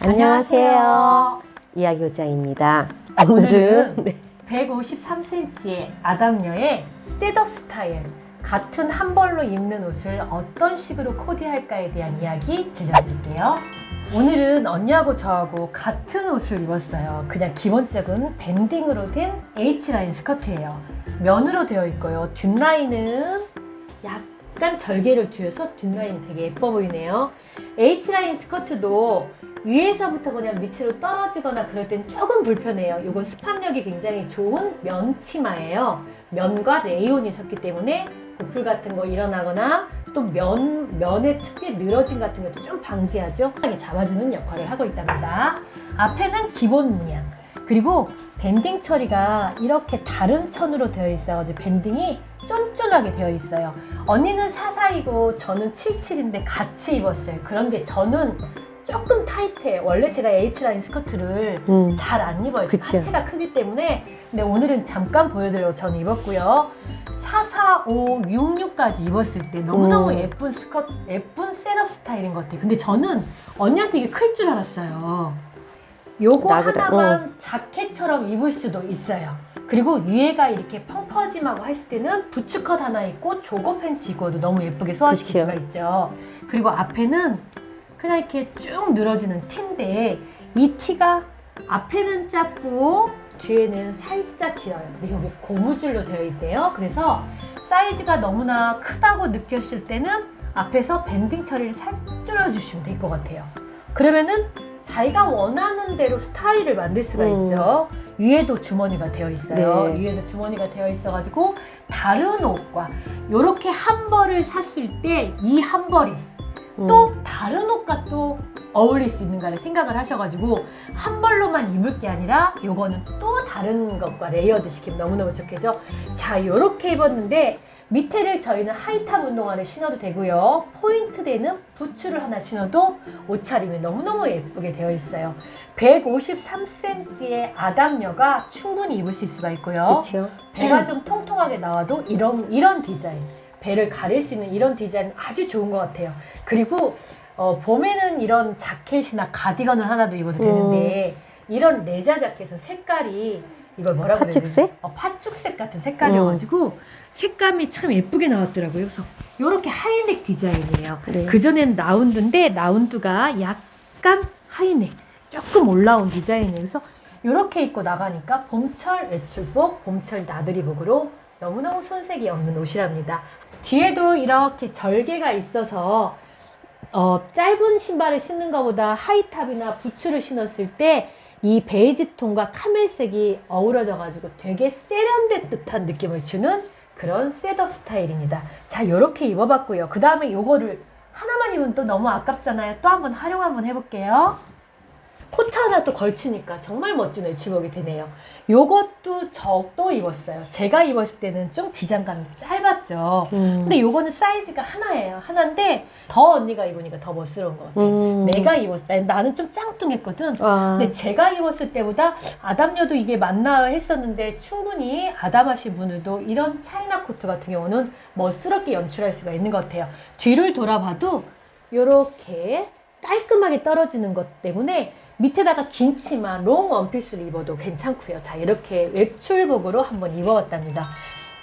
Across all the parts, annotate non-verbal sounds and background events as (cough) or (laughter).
안녕하세요. 이야기 요장입니다. 오늘은 네. 153cm의 아담녀의 셋업 스타일 같은 한 벌로 입는 옷을 어떤 식으로 코디할까에 대한 이야기 들려드릴게요. 오늘은 언니하고 저하고 같은 옷을 입었어요. 그냥 기본적인 밴딩으로 된 H라인 스커트예요. 면으로 되어 있고요. 뒷라인은 약간 절개를 뒤어서 뒷라인 되게 예뻐 보이네요. H라인 스커트도 위에서부터 그냥 밑으로 떨어지거나 그럴 땐 조금 불편해요. 이건 스판력이 굉장히 좋은 면 치마예요. 면과 레이온이 섞기 때문에 보풀 같은 거 일어나거나 또 면, 면의 특유의 늘어짐 같은 것도 좀 방지하죠. 하게 잡아주는 역할을 하고 있답니다. 앞에는 기본 문양. 그리고 밴딩 처리가 이렇게 다른 천으로 되어 있어가지고 밴딩이 쫀쫀하게 되어 있어요. 언니는 44이고 저는 77인데 같이 입었어요. 그런데 저는 조금 타이트해요. 원래 제가 H라인 스커트를 음. 잘 안 입어요. 그쵸. 하체가 크기 때문에. 근데 오늘은 잠깐 보여드리려고 저는 입었고요. 4, 4, 5, 6, 6까지 입었을 때 너무너무 음. 예쁜 스커트, 예쁜 셋업 스타일인 것 같아요. 근데 저는 언니한테 이게 클 줄 알았어요. 요거 나 그래, 하나만 자켓처럼 입을 수도 있어요. 그리고 위에가 이렇게 펑퍼짐하고 했을 때는 부츠컷 하나 입고 조거 팬츠 입어도 너무 예쁘게 소화시킬 그치요. 수가 있죠. 그리고 앞에는 그냥 이렇게 쭉 늘어지는 티인데 이 티가 앞에는 짧고 뒤에는 살짝 길어요. 근데 여기 고무줄로 되어 있대요. 그래서 사이즈가 너무나 크다고 느꼈을 때는 앞에서 밴딩 처리를 살짝 줄여주시면 될 것 같아요. 그러면은 자기가 원하는 대로 스타일을 만들 수가 음. 있죠. 위에도 주머니가 되어 있어요. 네. 위에도 주머니가 되어 있어가지고 다른 옷과 이렇게 한 벌을 샀을 때 이 한 벌이 또 다른 옷과 또 어울릴 수 있는가를 생각을 하셔가지고 한 벌로만 입을 게 아니라 요거는 또 다른 것과 레이어드 시키면 너무너무 좋겠죠. 자, 요렇게 입었는데 밑에를 저희는 하이탑 운동화를 신어도 되고요. 포인트 되는 부츠를 하나 신어도 옷차림이 너무너무 예쁘게 되어 있어요. 153cm의 아담녀가 충분히 입으실 수가 있고요. 그렇죠. 배가 좀 통통하게 나와도 이런 이런 디자인 배를 가릴 수 있는 이런 디자인 아주 좋은 것 같아요. 그리고 어, 봄에는 이런 자켓이나 가디건을 하나도 입어도 되는데 이런 레자 자켓은 색깔이 이걸 뭐라고 그래야 되지? 파축색? 어, 파축색 같은 색깔이어가지고 색감이 참 예쁘게 나왔더라고요. 그래서 이렇게 하이넥 디자인이에요. 네. 그 전에는 라운드인데 라운드가 약간 하이넥 조금 올라온 디자인이에요. 그래서 이렇게 입고 나가니까 봄철 외출복, 봄철 나들이복으로 너무너무 손색이 없는 옷이랍니다. 뒤에도 이렇게 절개가 있어서 어, 짧은 신발을 신는 것보다 하이탑이나 부츠를 신었을 때 이 베이지 톤과 카멜색이 어우러져가지고 되게 세련된 듯한 느낌을 주는 그런 셋업 스타일입니다. 자, 이렇게 입어봤고요. 그 다음에 요거를 하나만 입으면 또 너무 아깝잖아요. 또 한번 활용 한번 해볼게요. 코트 하나 또 걸치니까 정말 멋진 외출복이 되네요. 요것도 저또 입었어요. 제가 입었을 때는 좀 기장감이 짧았죠. 음. 근데 요거는 사이즈가 하나예요. 하나인데 더 언니가 입으니까 더 멋스러운 것 같아요. 음. 내가 입었을 때 나는 좀 짱뚱했거든. 와. 근데 제가 입었을 때보다 아담녀도 이게 맞나 했었는데 충분히 아담하신 분들도 이런 차이나 코트 같은 경우는 멋스럽게 연출할 수가 있는 것 같아요. 뒤를 돌아봐도 이렇게 깔끔하게 떨어지는 것 때문에 밑에다가 긴 치마, 롱 원피스를 입어도 괜찮고요. 자, 이렇게 외출복으로 한번 입어봤답니다.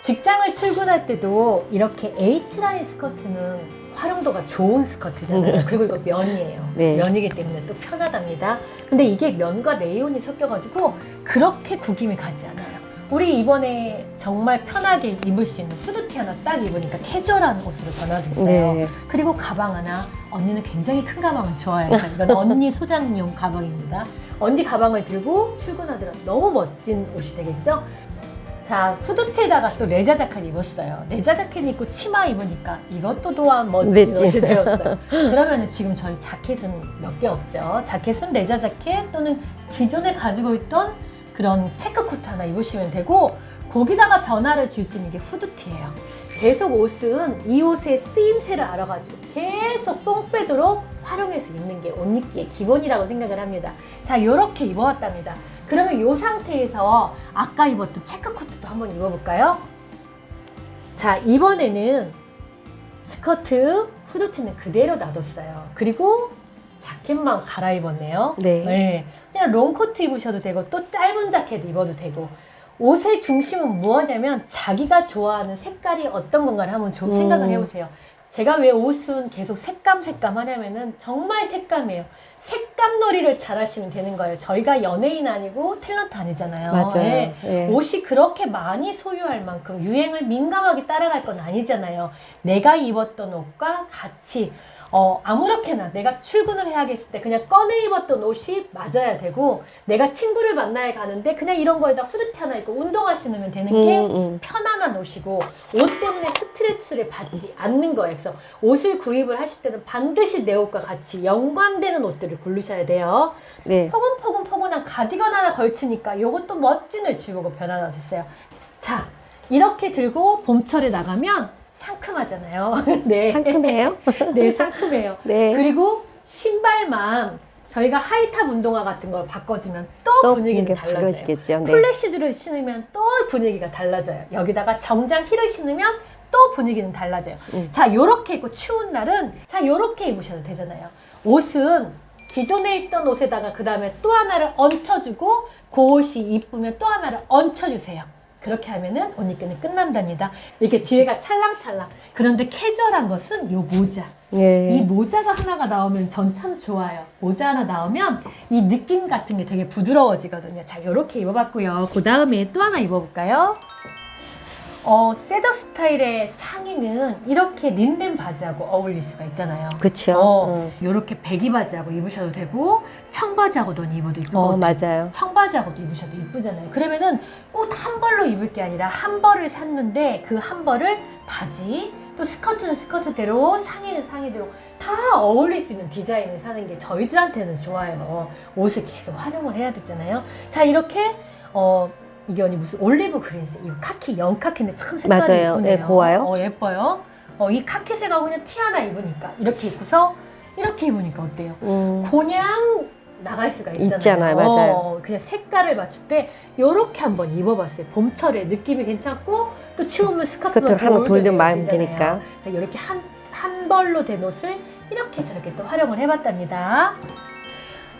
직장을 출근할 때도 이렇게 H라인 스커트는 활용도가 좋은 스커트잖아요. 그리고 이거 면이에요. 네. 면이기 때문에 또 편하답니다. 근데 이게 면과 레이온이 섞여가지고 그렇게 구김이 가지 않아요. 우리 이번에 정말 편하게 입을 수 있는 후드티 하나 딱 입으니까 캐주얼한 옷으로 변화됐어요. 네. 그리고 가방 하나. 언니는 굉장히 큰 가방을 좋아해요. 이건 (laughs) 언니 소장용 가방입니다. 언니 가방을 들고 출근하더라도 너무 멋진 옷이 되겠죠? 자, 후드티에다가 또 레자 자켓 입었어요. 레자 자켓 입고 치마 입으니까 이것도 또한 멋진 멋지. 옷이 되었어요. (laughs) 그러면 지금 저희 자켓은 몇 개 없죠. 자켓은 레자 자켓 또는 기존에 가지고 있던 그런 체크 코트 하나 입으시면 되고 거기다가 변화를 줄 수 있는 게 후드티예요. 계속 옷은 이 옷의 쓰임새를 알아가지고 계속 뽕 빼도록 활용해서 입는 게 옷 입기의 기본이라고 생각을 합니다. 자, 이렇게 입어왔답니다. 그러면 이 상태에서 아까 입었던 체크 코트도 한번 입어볼까요? 자, 이번에는 스커트, 후드티는 그대로 놔뒀어요. 그리고 자켓만 갈아입었네요. 네. 그냥 롱코트 입으셔도 되고 또 짧은 자켓 입어도 되고 옷의 중심은 무엇냐면 자기가 좋아하는 색깔이 어떤 건가를 한번 좀 음. 생각을 해보세요. 제가 왜 옷은 계속 색감 색감 하냐면은 정말 색감이에요. 색감 놀이를 잘 하시면 되는 거예요. 저희가 연예인 아니고 탤런트 아니잖아요. 맞아요. 예. 예. 옷이 그렇게 많이 소유할 만큼 유행을 민감하게 따라갈 건 아니잖아요. 내가 입었던 옷과 같이 어, 아무렇게나 내가 출근을 해야겠을 때 그냥 꺼내 입었던 옷이 맞아야 되고 내가 친구를 만나야 가는데 그냥 이런 거에다 후드티 하나 입고 운동화 신으면 되는 게 음, 음. 편안한 옷이고 옷 때문에 스트레스를 받지 않는 거예요. 그래서 옷을 구입을 하실 때는 반드시 내 옷과 같이 연관되는 옷들을 고르셔야 돼요. 네. 포근포근 포근한 가디건 하나 걸치니까 요것도 멋진 변화가 됐어요. 자, 이렇게 들고 봄철에 나가면 상큼하잖아요. (laughs) 네. 상큼해요? 네, 상큼해요. (laughs) 네. 그리고 신발만 저희가 하이탑 운동화 같은 걸 바꿔주면 또, 또 분위기는 분위기가 달라져요. 달라지겠죠. 네. 플래시즈를 신으면 또 분위기가 달라져요. 여기다가 정장 힐을 신으면 또 분위기는 달라져요. 음. 자, 요렇게 입고 추운 날은 자, 요렇게 입으셔도 되잖아요. 옷은 기존에 있던 옷에다가 그 다음에 또 하나를 얹혀주고 그 옷이 이쁘면 또 하나를 얹혀주세요. 그렇게 하면은 옷 입기는 끝난답니다. 이렇게 뒤에가 찰랑찰랑. 그런데 캐주얼한 것은 요 모자. 이 네. 모자가 하나가 나오면 전 참 좋아요. 모자 하나 나오면 이 느낌 같은 게 되게 부드러워지거든요. 자, 이렇게 입어봤고요. 그 다음에 또 하나 입어볼까요? 어, 셋업 스타일의 상의는 이렇게 린넨 바지하고 어울릴 수가 있잖아요. 그쵸. 어, 어, 이렇게 배기 바지하고 입으셔도 되고 청바지하고도 입어도 이쁘고 어, 맞아요. 청바지하고도 입으셔도 이쁘잖아요. 그러면은 꽃한 벌로 입을 게 아니라 한 벌을 샀는데 그 한 벌을 바지 또 스커트는 스커트대로 상의는 상의대로 다 어울릴 수 있는 디자인을 사는 게 저희들한테는 좋아요. 옷을 계속 활용을 해야 되잖아요. 자 이렇게 어 언니 무슨 올리브 그린색 이 카키 영 카키인데 참 색깔이 맞아요. 예쁘네요. 예, 고와요. 어 예뻐요. 어 이 카키색 하고 그냥 티 하나 입으니까 이렇게 입고서 이렇게 입으니까 어때요? 음. 그냥 나갈 수가 있잖아요. 있잖아요. 맞아요. 어, 그냥 색깔을 맞출 때 이렇게 한번 입어봤어요. 봄철에 느낌이 괜찮고 또 추우면 스커트를 돌돌 돌리면 되잖아요. 되니까. 그래서 이렇게 한, 한 벌로 된 옷을 이렇게 저렇게 또 활용을 해봤답니다.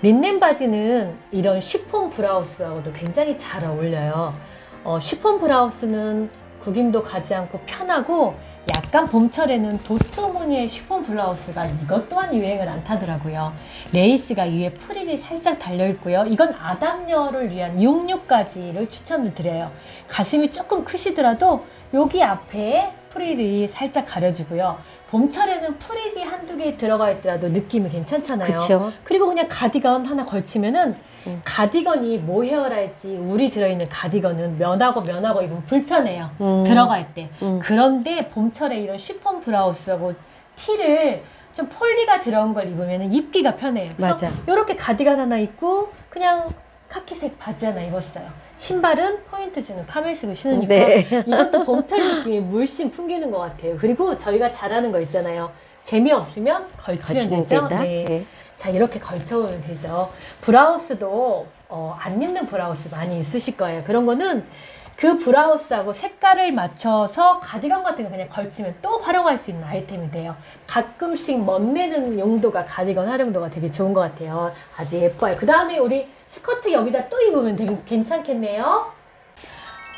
린넨 바지는 이런 쉬폰 브라우스하고도 굉장히 잘 어울려요. 어, 쉬폰 브라우스는 구김도 가지 않고 편하고 약간 봄철에는 도트 무늬의 쉬폰 블라우스가 이것 또한 유행을 안 타더라고요. 레이스가 위에 프릴이 살짝 달려 있고요. 이건 아담녀를 위한 66가지를 추천을 드려요. 가슴이 조금 크시더라도 여기 앞에 프릴이 살짝 가려주고요. 봄철에는 프릴이 한두 개 들어가 있더라도 느낌이 괜찮잖아요. 그쵸. 그리고 그냥 가디건 하나 걸치면은 음. 가디건이 모헤어랄지 울이 들어있는 가디건은 면하고 면하고 입으면 불편해요. 음. 들어갈 때. 음. 그런데 봄철에 이런 쉬폰 브라우스하고 티를 좀 폴리가 들어온 걸 입으면 입기가 편해요. 그래서 맞아. 이렇게 가디건 하나 입고 그냥 카키색 바지 하나 입었어요. 신발은 포인트 주는 카멜색을 신으니까 네. 이것도 봄철 느낌이 물씬 풍기는 것 같아요. 그리고 저희가 잘하는 거 있잖아요. 재미없으면 걸치면 되죠. 네. 네. 자 이렇게 걸쳐오면 되죠. 브라우스도 어, 안 입는 브라우스 많이 있으실 거예요. 그런 거는 그 브라우스하고 색깔을 맞춰서 가디건 같은 거 그냥 걸치면 또 활용할 수 있는 아이템이 돼요. 가끔씩 멋내는 용도가 가디건 활용도가 되게 좋은 것 같아요. 아주 예뻐요. 그 다음에 우리 스커트 여기다 또 입으면 되게 괜찮겠네요.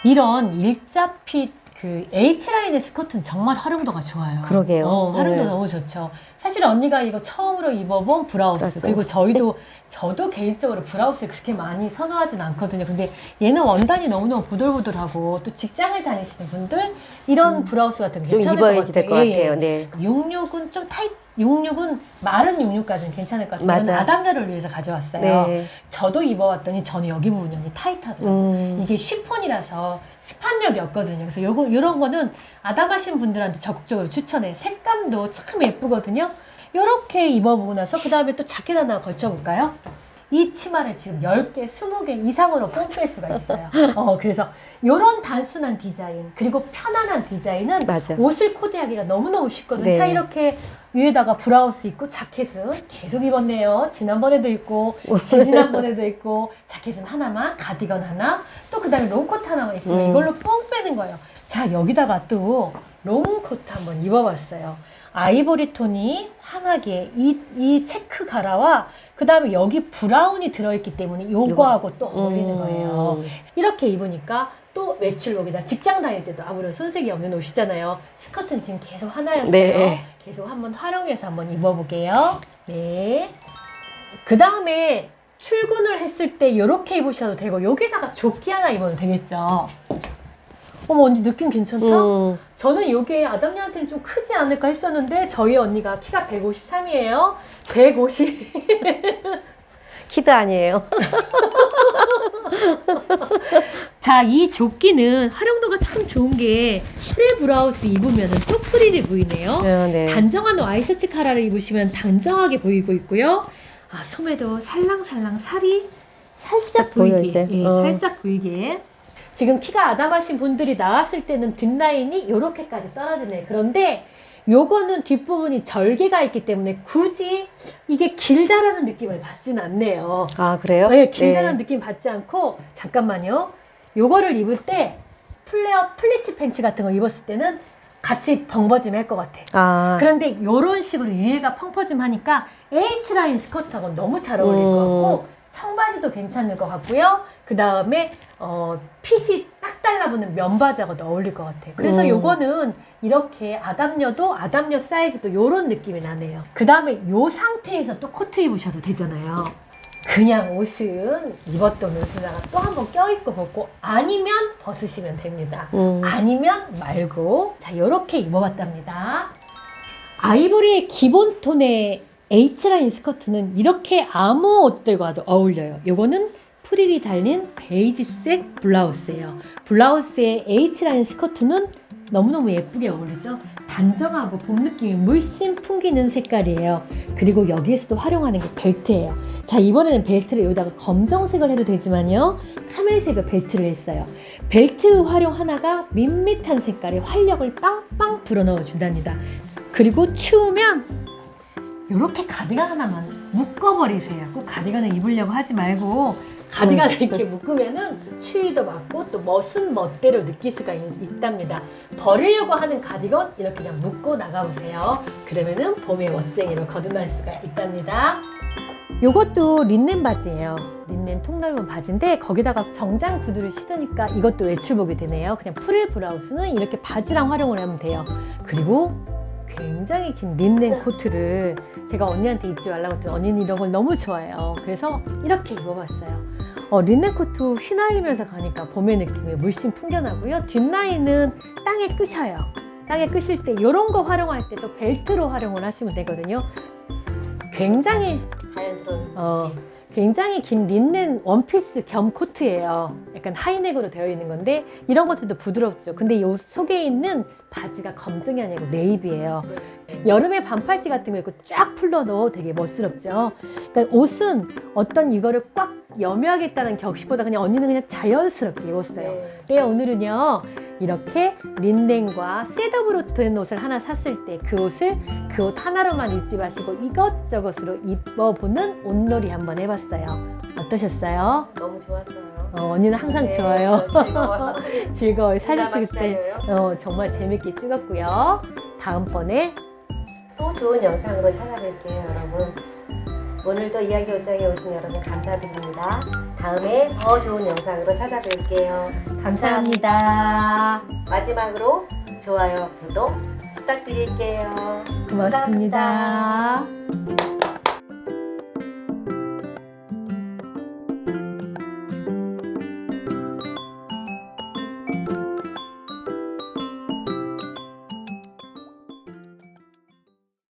이런 일자핏 그 H라인의 스커트는 정말 활용도가 좋아요. 그러게요. 어, 활용도 네. 너무 좋죠. 사실 언니가 이거 처음으로 입어본 브라우스 브라우스. 그리고 저희도 저도 개인적으로 브라우스를 그렇게 많이 선호하진 않거든요. 근데 얘는 원단이 너무너무 보들보들하고 또 직장을 다니시는 분들 이런 브라우스 같은 거 음. 좀 괜찮을 것 입어야지 될 것 같아요. 예. 예. 네. 66은 좀 타이 66은 마른 66까지는 괜찮을 것 같아요. 맞아. 아담녀를 위해서 가져왔어요. 네. 저도 입어왔더니 저는 여기 부분이 타이트하더라고요. 음. 이게 쉬폰이라서 스판력이 없거든요. 그래서 요거, 요런 거는 아담하신 분들한테 적극적으로 추천해요. 색감도 참 예쁘거든요. 요렇게 입어보고 나서 그 다음에 또 자켓 하나 걸쳐볼까요? 이 치마를 지금 10개, 20개 이상으로 뽕뺄 수가 있어요. (laughs) 어, 그래서 요런 단순한 디자인, 그리고 편안한 디자인은 맞아. 옷을 코디하기가 너무너무 쉽거든요. 네. 자, 이렇게 위에다가 브라우스 입고 자켓은 계속 입었네요. 지난번에도 입고, 지난번에도 입고, 자켓은 하나만, 가디건 하나, 또 그 다음에 롱코트 하나만 있으면 음. 이걸로 뽕 빼는 거예요. 자, 여기다가 또 롱코트 한번 입어봤어요. 아이보리 톤이 환하게 이, 이 체크 가라와 그 다음에 여기 브라운이 들어있기 때문에 요거하고 또 어울리는 음. 거예요. 이렇게 입으니까 또 외출복이다. 직장 다닐 때도 아무런 손색이 없는 옷이잖아요. 스커트는 지금 계속 하나였어요. 네. 계속 한번 활용해서 한번 입어볼게요. 네. 그 다음에 출근을 했을 때 이렇게 입으셔도 되고 여기다가 조끼 하나 입어도 되겠죠. 어머 언니 느낌 괜찮다? 음. 저는 이게 아담이한테는 좀 크지 않을까 했었는데 저희 언니가 키가 153이에요. 150. (laughs) 키드 아니에요. (laughs) 자, 이 조끼는 활용도가 참 좋은 게 프레 브라우스 입으면 또 프릴이 보이네요. 어, 네. 단정한 와이셔츠 카라를 입으시면 단정하게 보이고 있고요. 아, 소매도 살랑살랑 살이 살짝 살짝 보여, 보이게. 이제. 예, 어. 살짝 보이게. 지금 키가 아담하신 분들이 나왔을 때는 뒷라인이 이렇게까지 떨어지네. 그런데 요거는 뒷부분이 절개가 있기 때문에 굳이 이게 길다라는 느낌을 받진 않네요. 아 그래요? 네, 길다라는 느낌 받지 않고 잠깐만요. 요거를 입을 때 플레어 플리츠 팬츠 같은 거 입었을 때는 같이 벙버짐 할 것 같아. 아 그런데 이런 식으로 위에가 펑퍼짐 하니까 H라인 스커트하고 너무 잘 어울릴 것 같고 청바지도 괜찮을 것 같고요. 그 다음에 어, 핏이 딱 달라붙는 면바지하고도 어울릴 것 같아요. 그래서 음. 요거는 이렇게 아담녀도 아담녀 사이즈도 요런 느낌이 나네요. 그 다음에 요 상태에서 또 코트 입으셔도 되잖아요. 그냥 옷은 입었던 옷에다가 또 한 번 껴입고 벗고 아니면 벗으시면 됩니다. 음. 아니면 말고 자 이렇게 입어봤답니다. 아이보리의 기본 톤의 H라인 스커트는 이렇게 아무 옷들과도 어울려요. 요거는 프릴이 달린 베이지색 블라우스예요. 블라우스의 H라인 스커트는 너무너무 예쁘게 어울리죠? 단정하고 봄 느낌이 물씬 풍기는 색깔이에요. 그리고 여기에서도 활용하는 게 벨트예요. 자, 이번에는 벨트를 여기다가 검정색을 해도 되지만요. 카멜색의 벨트를 했어요. 벨트 활용 하나가 밋밋한 색깔에 활력을 빵빵 불어넣어 준답니다. 그리고 추우면 이렇게 가디건 하나만 묶어버리세요. 꼭 가디건을 입으려고 하지 말고 가디건을 이렇게 묶으면은 추위도 맞고 또 멋은 멋대로 느낄 수가 있, 답니다 버리려고 하는 가디건 이렇게 그냥 묶고 나가보세요. 그러면은 봄의 멋쟁이로 거듭날 수가 있답니다. 요것도 린넨 바지예요. 린넨 통넓은 바지인데 거기다가 정장 구두를 신으니까 이것도 외출복이 되네요. 그냥 프릴 브라우스는 이렇게 바지랑 활용을 하면 돼요. 그리고 굉장히 긴 린넨 코트를 제가 언니한테 입지 말라고 했더니 언니는 이런 걸 너무 좋아해요. 그래서 이렇게 입어봤어요. 어, 린넨 코트 휘날리면서 가니까 봄의 느낌이 물씬 풍겨나고요. 뒷라인은 땅에 끄셔요. 땅에 끄실 때 이런 거 활용할 때 또 벨트로 활용을 하시면 되거든요. 굉장히 자연스러운. 어, 굉장히 긴 린넨 원피스 겸 코트예요. 약간 하이넥으로 되어 있는 건데 이런 것들도 부드럽죠. 근데 이 속에 있는 바지가 검정이 아니고 네이비예요. 여름에 반팔티 같은 거 입고 쫙 풀러 넣어 되게 멋스럽죠. 그러니까 옷은 어떤 이거를 꽉 여며야겠다는 격식보다 그냥 언니는 그냥 자연스럽게 입었어요. 네, 오늘은요 이렇게 린넨과 셋업으로 된 옷을 하나 샀을 때 그 옷을 그 옷 하나로만 입지 마시고 이것저것으로 입어보는 옷놀이 한번 해봤어요. 어떠셨어요? 너무 좋았어요. 어, 언니는 항상 네, 좋아요. 저 즐거워요. (laughs) 즐거워요. 사진 찍을 때 기다려요. 어, 정말 재밌게 찍었고요. 다음번에 또 좋은 영상으로 찾아뵐게요, 여러분. 오늘도 이야기 옷장에 오신 여러분 감사드립니다. 다음에 더 좋은 영상으로 찾아뵐게요. 감사합니다. 마지막으로 좋아요, 구독 부탁드릴게요. 고맙습니다.